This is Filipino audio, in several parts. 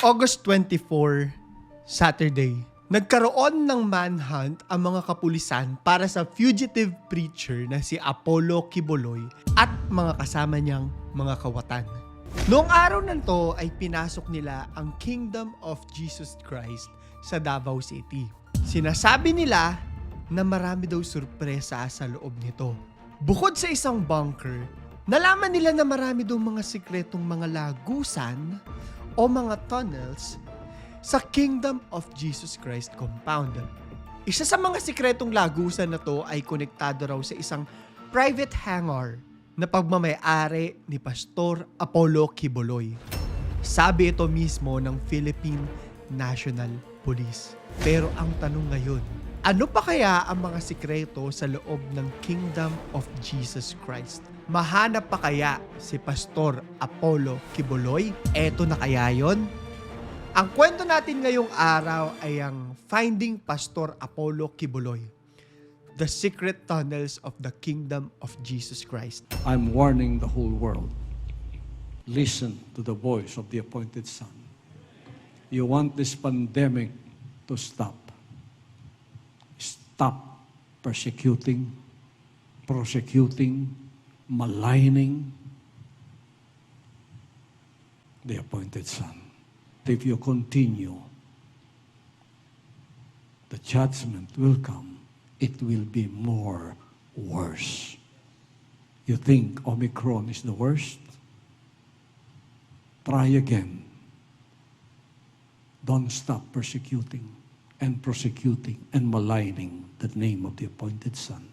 August 24, Saturday, nagkaroon ng manhunt ang mga kapulisan para sa fugitive preacher na si Apollo Kiboloy at mga kasama niyang mga kawatan. Noong araw na to ay pinasok nila ang Kingdom of Jesus Christ sa Davao City. Sinasabi nila na marami daw sorpresa sa loob nito. Bukod sa isang bunker, nalaman nila na marami daw mga sikretong mga lagusan o mga tunnels sa Kingdom of Jesus Christ compound. Isa sa mga sikretong lagusan na to ay konektado raw sa isang private hangar na pagmamayari ni Pastor Apollo Kiboloy. Sabi ito mismo ng Philippine National Police. Pero ang tanong ngayon, ano pa kaya ang mga sikreto sa loob ng Kingdom of Jesus Christ? Mahanap pa kaya si Pastor Apollo Kiboloy? Eto na kaya yon? Ang kwento natin ngayong araw ay ang Finding Pastor Apollo Kiboloy. The Secret Tunnels of the Kingdom of Jesus Christ. I'm warning the whole world. Listen to the voice of the appointed Son. You want this pandemic to stop. Stop persecuting, prosecuting, maligning the appointed Son. If you continue, the judgment will come. It will be more worse. You think Omicron is the worst? Try again. Don't stop persecuting and prosecuting and maligning the name of the appointed Son.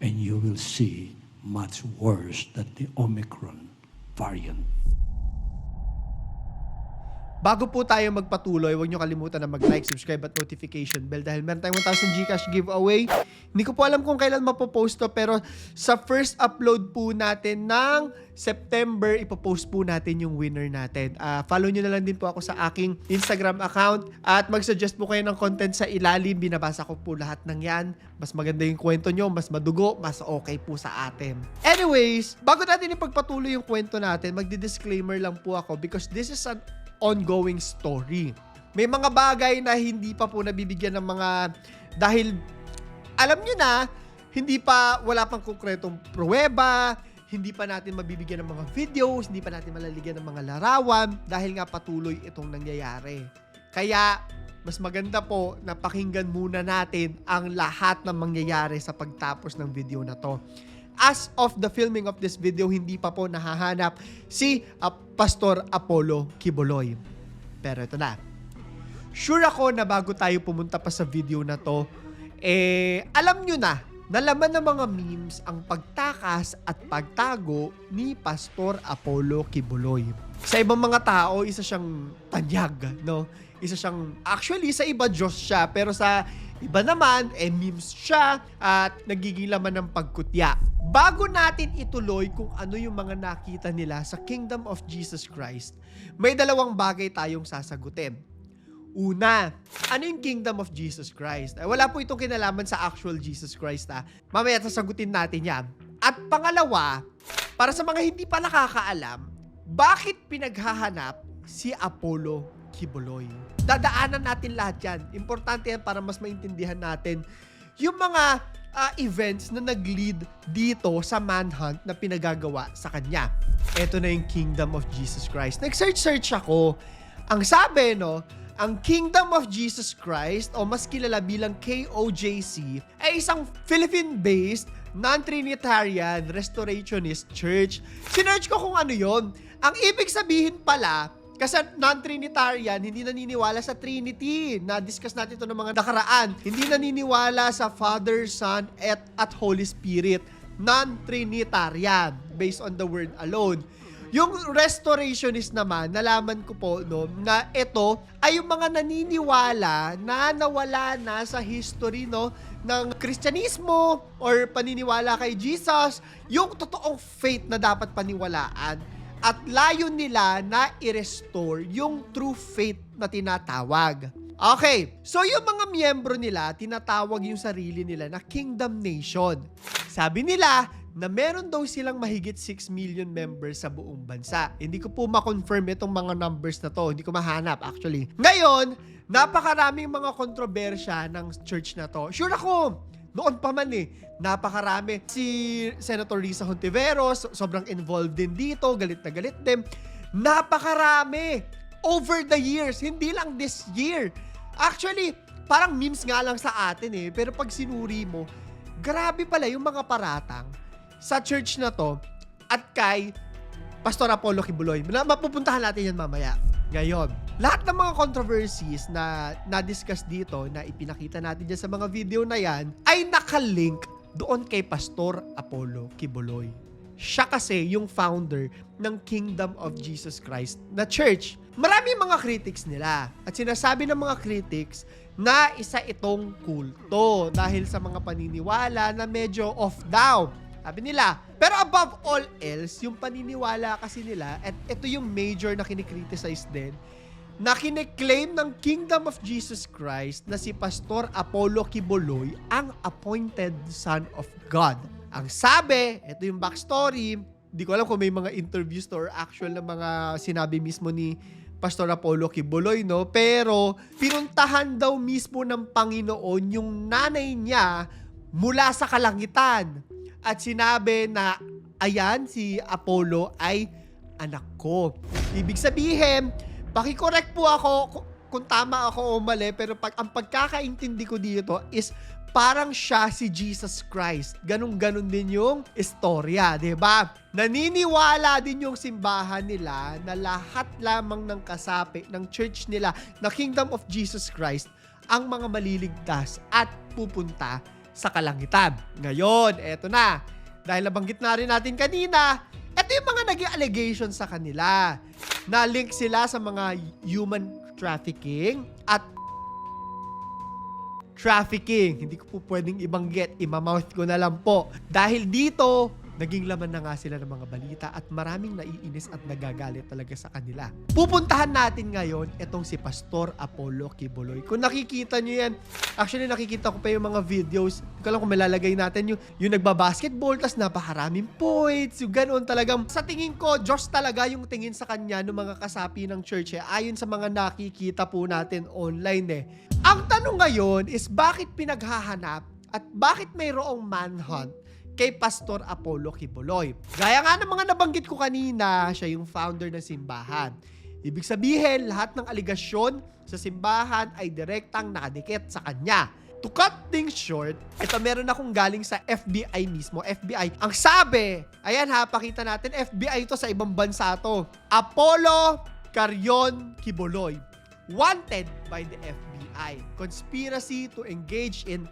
And you will see much worse than the Omicron variant. Bago po tayo magpatuloy, huwag nyo kalimutan na mag-like, subscribe at notification bell dahil meron tayong 1,000 Gcash giveaway. Hindi ko po alam kung kailan mapopost to pero sa first upload po natin ng September, ipopost po natin yung winner natin. Ah, follow nyo na lang din po ako sa aking Instagram account at mag-suggest po kayo ng content sa ilalim. Binabasa ko po lahat ng yan. Mas maganda yung kwento nyo, mas madugo, mas okay po sa atin. Anyways, bago natin ipagpatuloy yung kwento natin, magdi-disclaimer lang po ako because this is an ongoing story. May mga bagay na hindi pa po nabibigyan ng mga dahil alam nyo na, hindi pa, wala pang konkretong pruweba, hindi pa natin mabibigyan ng mga videos, hindi pa natin malaligyan ng mga larawan dahil nga patuloy itong nangyayari. Kaya, mas maganda po na pakinggan muna natin ang lahat ng mangyayari sa pagtapos ng video na to. As of the filming of this video, hindi pa po nahahanap si uh, Pastor Apollo Kiboloy. Pero ito na. Sure ako na bago tayo pumunta pa sa video na to, eh, alam nyo na, nalaman ng mga memes ang pagtakas at pagtago ni Pastor Apollo Kibuloy. Sa ibang mga tao, isa siyang tanyag, no? Isa siyang, actually, sa iba Diyos siya, pero sa iba naman, eh, memes siya at nagiging laman ng pagkutya. Bago natin ituloy kung ano yung mga nakita nila sa Kingdom of Jesus Christ, may dalawang bagay tayong sasagutin. Una, ano yung kingdom of Jesus Christ? Eh, wala po itong kinalaman sa actual Jesus Christ ha. Mamaya sasagutin natin yan. At pangalawa, para sa mga hindi pa nakakaalam, bakit pinaghahanap si Apollo Kibuloy? Dadaanan natin lahat yan. Importante yan para mas maintindihan natin yung mga ah, events na nag-lead dito sa manhunt na pinagagawa sa kanya. Ito na yung Kingdom of Jesus Christ. Nag-search-search ako. Ang sabi, no, ang Kingdom of Jesus Christ o mas kilala bilang KOJC ay isang Philippine-based non-Trinitarian Restorationist Church. Sinerch ko kung ano yon. Ang ibig sabihin pala, kasi non-Trinitarian, hindi naniniwala sa Trinity. Na-discuss natin ito ng mga nakaraan. Hindi naniniwala sa Father, Son, at, at Holy Spirit. Non-Trinitarian, based on the word alone. Yung restorationist naman, nalaman ko po no, na ito ay yung mga naniniwala na nawala na sa history no, ng Kristyanismo or paniniwala kay Jesus, yung totoong faith na dapat paniwalaan at layo nila na i-restore yung true faith na tinatawag. Okay, so yung mga miyembro nila, tinatawag yung sarili nila na Kingdom Nation. Sabi nila, na meron daw silang mahigit 6 million members sa buong bansa. Hindi ko po ma-confirm itong mga numbers na to. Hindi ko mahanap actually. Ngayon, napakaraming mga kontrobersya ng church na to. Sure ako, noon pa man eh, napakarami. Si Senator Risa Hontiveros, sobrang involved din dito, galit na galit din. Napakarami! Over the years, hindi lang this year. Actually, parang memes nga lang sa atin eh, pero pag sinuri mo, grabe pala yung mga paratang sa church na to at kay Pastor Apollo Kibuloy. Mapupuntahan natin yan mamaya. Ngayon, lahat ng mga controversies na na-discuss dito, na ipinakita natin dyan sa mga video na yan, ay nakalink doon kay Pastor Apollo Kibuloy. Siya kasi yung founder ng Kingdom of Jesus Christ na church. Marami mga critics nila. At sinasabi ng mga critics na isa itong kulto dahil sa mga paniniwala na medyo off daw. Sabi nila, pero above all else, yung paniniwala kasi nila, at ito yung major na kinikriticize din, na kiniklaim ng Kingdom of Jesus Christ na si Pastor Apollo Kibuloy ang appointed Son of God. Ang sabi, ito yung backstory, di ko alam kung may mga interviews to or actual na mga sinabi mismo ni Pastor Apollo Kibuloy, no? Pero, pinuntahan daw mismo ng Panginoon yung nanay niya mula sa kalangitan. At sinabi na, ayan, si Apollo ay anak ko. Ibig sabihin, pakicorrect po ako ku- kung tama ako o mali, pero pag, ang pagkakaintindi ko dito is parang siya si Jesus Christ. Ganun-ganun din yung istorya, di ba? Naniniwala din yung simbahan nila na lahat lamang ng kasapi ng church nila na Kingdom of Jesus Christ ang mga maliligtas at pupunta sa kalangitan. Ngayon, eto na. Dahil nabanggit na rin natin kanina, eto yung mga naging allegations sa kanila na link sila sa mga human trafficking at trafficking. Hindi ko po pwedeng ibanggit, imamouth ko na lang po. Dahil dito, naging laman na nga sila ng mga balita at maraming naiinis at nagagalit talaga sa kanila. Pupuntahan natin ngayon itong si Pastor Apollo Kibuloy. Kung nakikita nyo yan, actually nakikita ko pa yung mga videos. Hindi ko alam kung malalagay natin yung, yung nagbabasketball, tas napakaraming points, yung ganoon talagang. Sa tingin ko, Diyos talaga yung tingin sa kanya ng mga kasapi ng church eh, ayon sa mga nakikita po natin online eh. Ang tanong ngayon is bakit pinaghahanap at bakit mayroong manhunt kay Pastor Apollo Kibuloy. Gaya nga ng mga nabanggit ko kanina, siya yung founder ng simbahan. Ibig sabihin, lahat ng aligasyon sa simbahan ay direktang nakadikit sa kanya. To cut things short, ito meron akong galing sa FBI mismo. FBI. Ang sabi, ayan ha, pakita natin, FBI to sa ibang bansa to. Apollo Carion Kibuloy. Wanted by the FBI. Conspiracy to engage in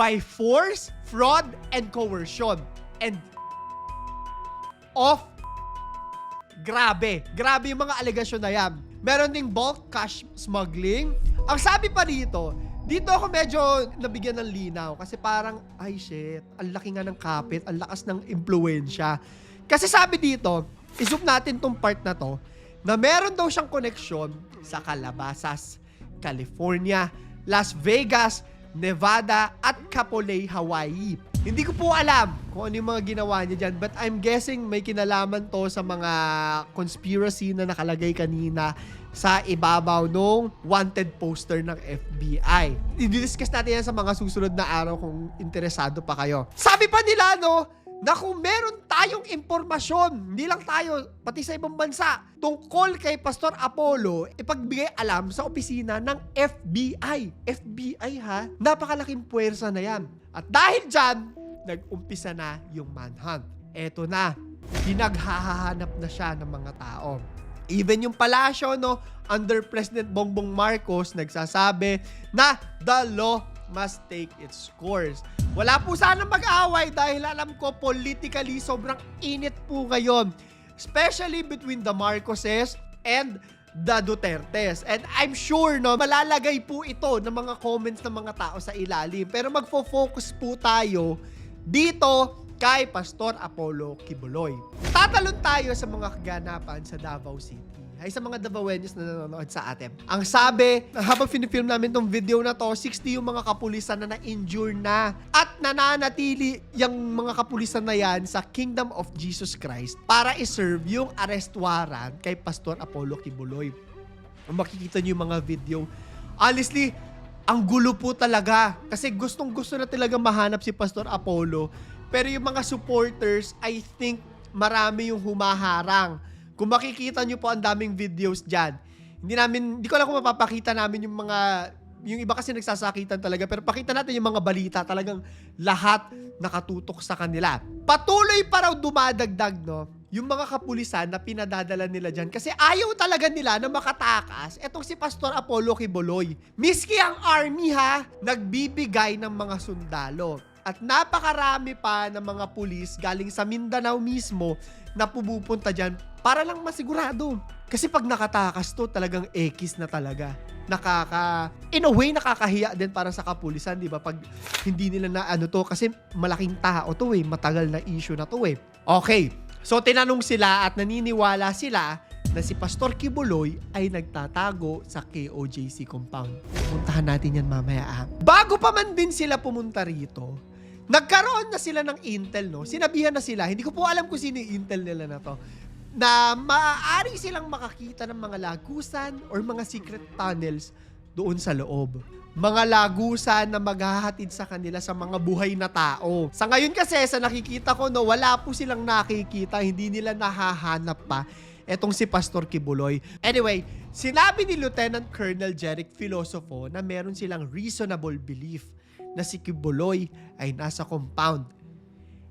by force, fraud, and coercion. And of grabe. Grabe yung mga alegasyon na yan. Meron ding bulk cash smuggling. Ang sabi pa dito, dito ako medyo nabigyan ng linaw kasi parang, ay shit, ang laki nga ng kapit, ang lakas ng impluensya. Kasi sabi dito, i-zoom natin tong part na to, na meron daw siyang koneksyon sa Calabasas, California, Las Vegas, Nevada, at Kapolei, Hawaii. Hindi ko po alam kung ano yung mga ginawa niya dyan, but I'm guessing may kinalaman to sa mga conspiracy na nakalagay kanina sa ibabaw nung wanted poster ng FBI. I-discuss natin yan sa mga susunod na araw kung interesado pa kayo. Sabi pa nila, no, na kung meron tayong impormasyon, hindi lang tayo, pati sa ibang bansa, tungkol kay Pastor Apollo, ipagbigay alam sa opisina ng FBI. FBI ha? Napakalaking puwersa na yan. At dahil dyan, nag-umpisa na yung manhunt. Eto na, pinaghahanap na siya ng mga tao. Even yung palasyo, no, under President Bongbong Marcos, nagsasabi na the law must take its course. Wala po sana mag-away dahil alam ko politically sobrang init po ngayon. Especially between the Marcoses and the Dutertes. And I'm sure, no, malalagay po ito ng mga comments ng mga tao sa ilalim. Pero magfo-focus po tayo dito kay Pastor Apollo Kibuloy. Tatalon tayo sa mga kaganapan sa Davao City. Ay sa mga Davaoenos na nanonood sa atin. Ang sabi, habang finifilm namin tong video na to, 60 yung mga kapulisan na na-injure na at nananatili yung mga kapulisan na yan sa Kingdom of Jesus Christ para iserve yung arrest warrant kay Pastor Apollo Kibuloy. Makikita niyo yung mga video, honestly, ang gulo po talaga. Kasi gustong gusto na talaga mahanap si Pastor Apollo. Pero yung mga supporters, I think marami yung humaharang. Kung makikita nyo po ang daming videos dyan, hindi namin, hindi ko alam kung mapapakita namin yung mga, yung iba kasi nagsasakitan talaga, pero pakita natin yung mga balita, talagang lahat nakatutok sa kanila. Patuloy pa raw dumadagdag, no? Yung mga kapulisan na pinadadala nila dyan. Kasi ayaw talaga nila na makatakas etong si Pastor Apollo Kiboloy. Miski ang army ha, nagbibigay ng mga sundalo. At napakarami pa ng mga pulis galing sa Mindanao mismo na pumupunta dyan para lang masigurado. Kasi pag nakatakas to, talagang ekis na talaga. Nakaka, in a way, nakakahiya din para sa kapulisan, di ba? Pag hindi nila na ano to, kasi malaking tao to eh, matagal na issue na to eh. Okay, so tinanong sila at naniniwala sila na si Pastor Kibuloy ay nagtatago sa KOJC compound. Puntahan natin yan mamaya ah. Bago pa man din sila pumunta rito, nagkaroon na sila ng intel, no? Sinabihan na sila, hindi ko po alam kung sino yung intel nila na to, na maaari silang makakita ng mga lagusan or mga secret tunnels doon sa loob. Mga lagusan na maghahatid sa kanila sa mga buhay na tao. Sa ngayon kasi, sa nakikita ko, no, wala po silang nakikita, hindi nila nahahanap pa etong si Pastor Kibuloy. Anyway, sinabi ni Lieutenant Colonel Jeric Filosofo na meron silang reasonable belief na si Kibuloy ay nasa compound.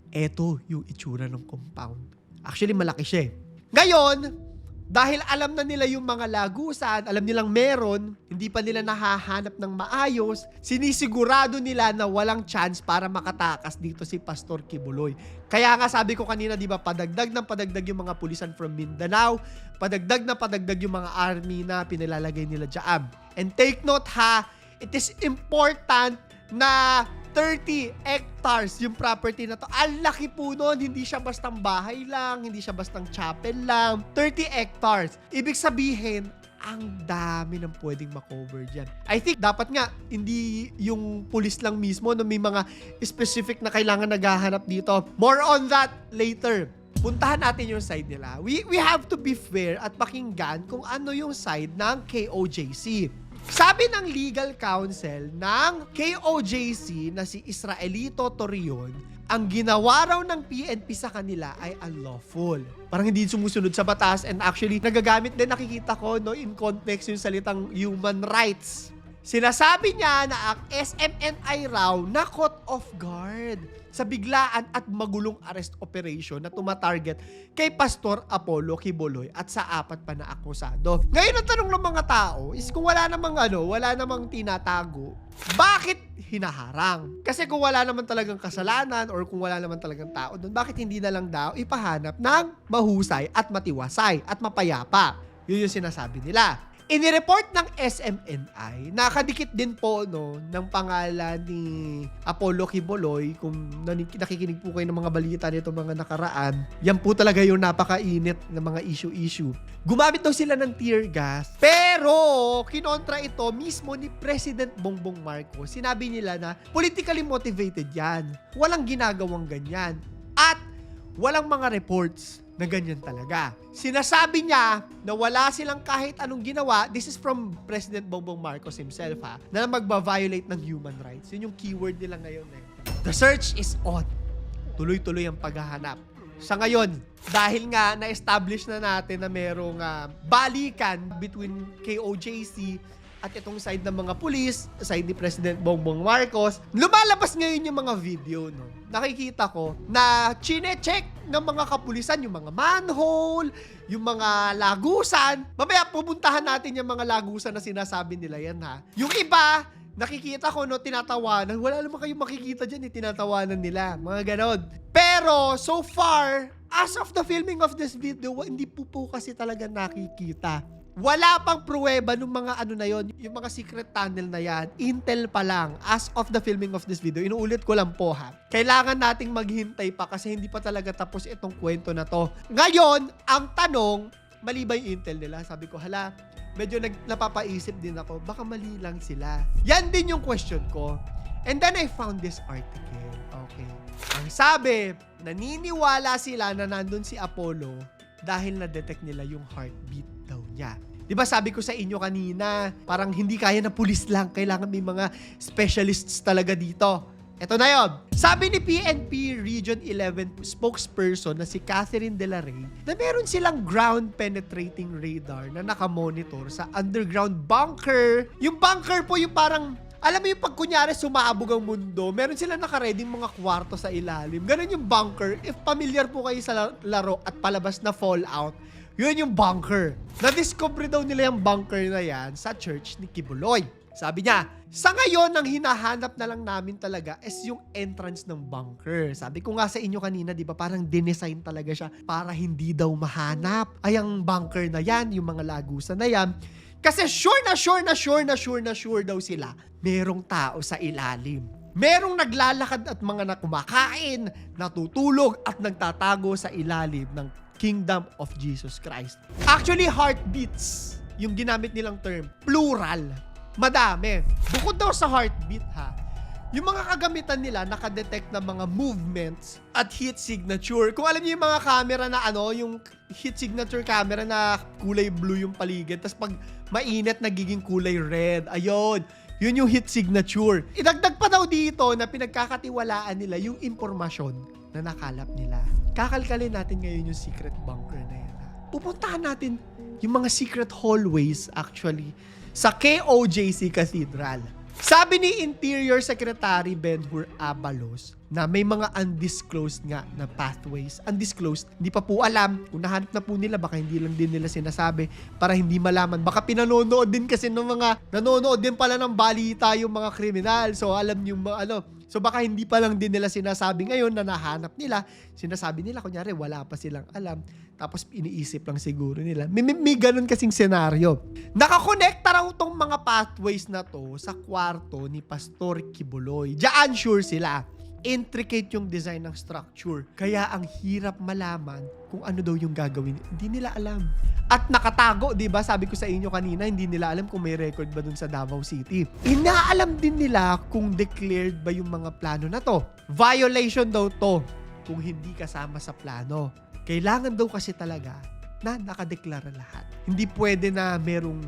Eto yung itsura ng compound. Actually, malaki siya eh. Ngayon, dahil alam na nila yung mga lagusan, alam nilang meron, hindi pa nila nahahanap ng maayos, sinisigurado nila na walang chance para makatakas dito si Pastor Kibuloy. Kaya nga sabi ko kanina, di ba, padagdag ng padagdag yung mga pulisan from Mindanao, padagdag na padagdag yung mga army na pinilalagay nila dyan. And take note ha, it is important na 30 hectares yung property na to. Ang laki po nun. Hindi siya bastang bahay lang, hindi siya bastang chapel lang. 30 hectares. Ibig sabihin, ang dami ng pwedeng makover dyan. I think dapat nga, hindi yung pulis lang mismo na may mga specific na kailangan naghahanap dito. More on that later. Puntahan natin yung side nila. We, we have to be fair at pakinggan kung ano yung side ng KOJC. Sabi ng legal counsel ng KOJC na si Israelito Torion, ang ginawa raw ng PNP sa kanila ay unlawful. Parang hindi sumusunod sa batas and actually nagagamit din nakikita ko no in context yung salitang human rights. Sinasabi niya na ang SMNI raw na caught off guard sa biglaan at magulong arrest operation na tumatarget kay Pastor Apollo Kiboloy at sa apat pa na akusado. Ngayon ang tanong ng mga tao is kung wala namang ano, wala namang tinatago, bakit hinaharang? Kasi kung wala naman talagang kasalanan or kung wala naman talagang tao doon, bakit hindi na lang daw ipahanap ng mahusay at matiwasay at mapayapa? Yun yung sinasabi nila. Inireport ng SMNI, nakadikit din po no, ng pangalan ni Apollo Kiboloy, kung nakikinig po kayo ng mga balita nito mga nakaraan, yan po talaga yung napakainit ng mga issue-issue. Gumamit daw sila ng tear gas, pero kinontra ito mismo ni President Bongbong Marcos. Sinabi nila na politically motivated yan. Walang ginagawang ganyan. At walang mga reports na ganyan talaga. Sinasabi niya na wala silang kahit anong ginawa, this is from President Bongbong Marcos himself ha, na magba-violate ng human rights. Yun yung keyword nila ngayon eh. The search is on. Tuloy-tuloy ang paghahanap. Sa ngayon, dahil nga na-establish na natin na merong ah, balikan between KOJC at itong side ng mga pulis, side ni President Bongbong Marcos, lumalabas ngayon yung mga video, no? Nakikita ko na chine-check ng mga kapulisan yung mga manhole, yung mga lagusan. Mamaya pupuntahan natin yung mga lagusan na sinasabi nila yan, ha? Yung iba, nakikita ko, no, tinatawanan. Wala naman kayong makikita dyan, eh, tinatawanan nila. Mga ganon. Pero, so far, as of the filming of this video, hindi po po kasi talaga nakikita. Wala pang pruweba ng mga ano na yon, yung mga secret tunnel na yan. Intel pa lang as of the filming of this video. Inuulit ko lang po ha. Kailangan nating maghintay pa kasi hindi pa talaga tapos itong kwento na to. Ngayon, ang tanong, mali ba yung intel nila? Sabi ko, hala, medyo nag, napapaisip din ako, baka mali lang sila. Yan din yung question ko. And then I found this article. Okay. Ang sabi, naniniwala sila na nandun si Apollo dahil na-detect nila yung heartbeat daw niya. Di ba sabi ko sa inyo kanina, parang hindi kaya na pulis lang, kailangan may mga specialists talaga dito. Ito na yon. Sabi ni PNP Region 11 spokesperson na si Catherine De La Rey na meron silang ground penetrating radar na nakamonitor sa underground bunker. Yung bunker po yung parang alam mo yung pag kunyari sumabog ang mundo, meron sila nakaready mga kwarto sa ilalim. Ganun yung bunker. If familiar po kayo sa la- laro at palabas na Fallout, yun yung bunker. Na-discover daw nila yung bunker na yan sa church ni Kibuloy. Sabi niya, sa ngayon, ang hinahanap na lang namin talaga is yung entrance ng bunker. Sabi ko nga sa inyo kanina, di ba, parang dinesign talaga siya para hindi daw mahanap. Ay, ang bunker na yan, yung mga lagusan na yan. Kasi sure na sure na sure na sure na sure daw sila, merong tao sa ilalim. Merong naglalakad at mga na kumakain, natutulog at nagtatago sa ilalim ng Kingdom of Jesus Christ. Actually, heartbeats, yung ginamit nilang term, plural. Madami. Bukod daw sa heartbeat ha, yung mga kagamitan nila nakadetect ng mga movements at heat signature. Kung alam niyo yung mga camera na ano, yung heat signature camera na kulay blue yung paligid, tapos pag mainit nagiging kulay red. Ayun. Yun yung heat signature. Idagdag pa daw dito na pinagkakatiwalaan nila yung impormasyon na nakalap nila. Kakalkalin natin ngayon yung secret bunker na yan. ha. Pupuntahan natin yung mga secret hallways actually sa KOJC Cathedral. Sabi ni Interior Secretary Ben-Hur Abalos na may mga undisclosed nga na pathways. Undisclosed, hindi pa po alam. Kung na po nila, baka hindi lang din nila sinasabi para hindi malaman. Baka pinanonood din kasi ng mga, nanonood din pala ng balita yung mga kriminal. So alam yung mga ano, So baka hindi pa lang din nila sinasabi ngayon na nahanap nila. Sinasabi nila, kunyari, wala pa silang alam. Tapos iniisip lang siguro nila. May, may, may ganun kasing senaryo. Nakakonekta raw tong mga pathways na to sa kwarto ni Pastor Kibuloy. Diyan sure sila. Intricate yung design ng structure. Kaya ang hirap malaman kung ano daw yung gagawin. Hindi nila alam. At nakatago, 'di ba? Sabi ko sa inyo kanina, hindi nila alam kung may record ba dun sa Davao City. Inaalam din nila kung declared ba yung mga plano na to. Violation daw to kung hindi kasama sa plano. Kailangan daw kasi talaga na nakadeklara lahat. Hindi pwede na merong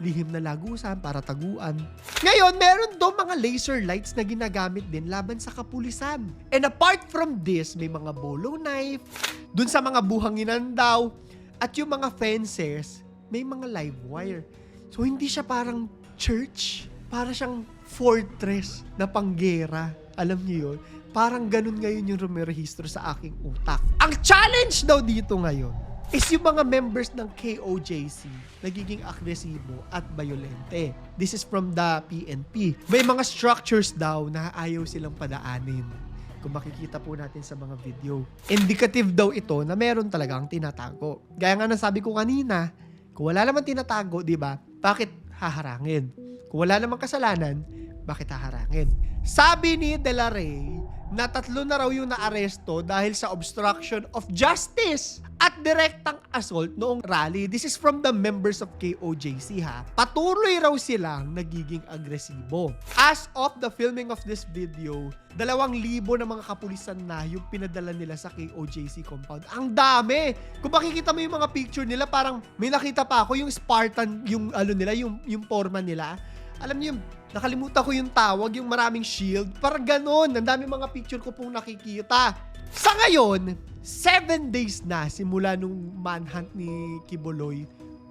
lihim na lagusan para taguan. Ngayon, meron daw mga laser lights na ginagamit din laban sa kapulisan. And apart from this, may mga bolo knife, dun sa mga buhanginan daw, at yung mga fences, may mga live wire. So, hindi siya parang church. Para siyang fortress na panggera. Alam niyo yun? Parang ganun ngayon yung rumerehistro sa aking utak. Ang challenge daw dito ngayon is yung mga members ng KOJC nagiging agresibo at violente. This is from the PNP. May mga structures daw na ayaw silang padaanin. Kung makikita po natin sa mga video. Indicative daw ito na meron talagang tinatago. Gaya nga ng sabi ko kanina, kung wala naman tinatago, di ba, bakit haharangin? Kung wala namang kasalanan, bakit haharangin? Sabi ni De La Rey na tatlo na raw yung naaresto dahil sa obstruction of justice at direktang assault noong rally. This is from the members of KOJC ha. Patuloy raw silang nagiging agresibo. As of the filming of this video, dalawang libo na mga kapulisan na yung pinadala nila sa KOJC compound. Ang dami! Kung makikita mo yung mga picture nila, parang may nakita pa ako yung Spartan, yung ano nila, yung, yung forma nila. Alam niyo, nakalimutan ko yung tawag, yung maraming shield. Parang ganon. Ang dami mga picture ko pong nakikita. Sa ngayon, seven days na simula nung manhunt ni Kibuloy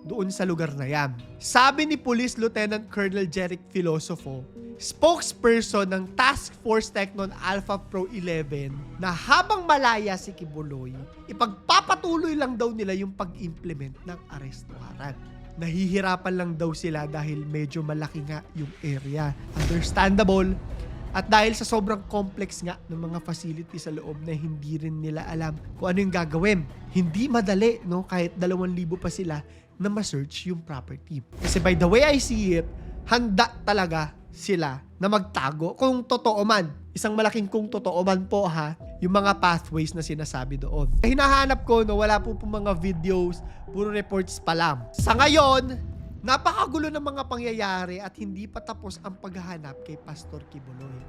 doon sa lugar na yan. Sabi ni Police Lieutenant Colonel Jeric Filosofo, spokesperson ng Task Force Technon Alpha Pro 11 na habang malaya si Kibuloy, ipagpapatuloy lang daw nila yung pag-implement ng arrest warrant nahihirapan lang daw sila dahil medyo malaki nga yung area. Understandable. At dahil sa sobrang complex nga ng mga facility sa loob na hindi rin nila alam kung ano yung gagawin. Hindi madali, no? Kahit 2,000 pa sila na ma-search yung property. Kasi by the way I see it, handa talaga sila na magtago kung totoo man isang malaking kung totoo man po ha, yung mga pathways na sinasabi doon. Hinahanap ko no, wala po po mga videos, puro reports pa lang. Sa ngayon, napakagulo ng mga pangyayari at hindi pa tapos ang paghahanap kay Pastor Kibuloy.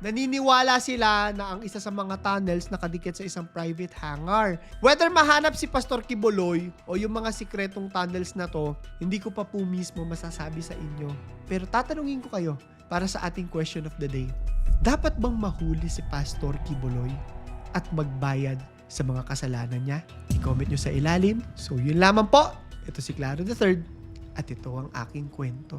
Naniniwala sila na ang isa sa mga tunnels nakadikit sa isang private hangar. Whether mahanap si Pastor Kibuloy o yung mga sikretong tunnels na to, hindi ko pa po mismo masasabi sa inyo. Pero tatanungin ko kayo para sa ating question of the day. Dapat bang mahuli si Pastor Kibuloy at magbayad sa mga kasalanan niya? I-comment nyo sa ilalim. So yun lamang po. Ito si Claro the Third at ito ang aking kwento.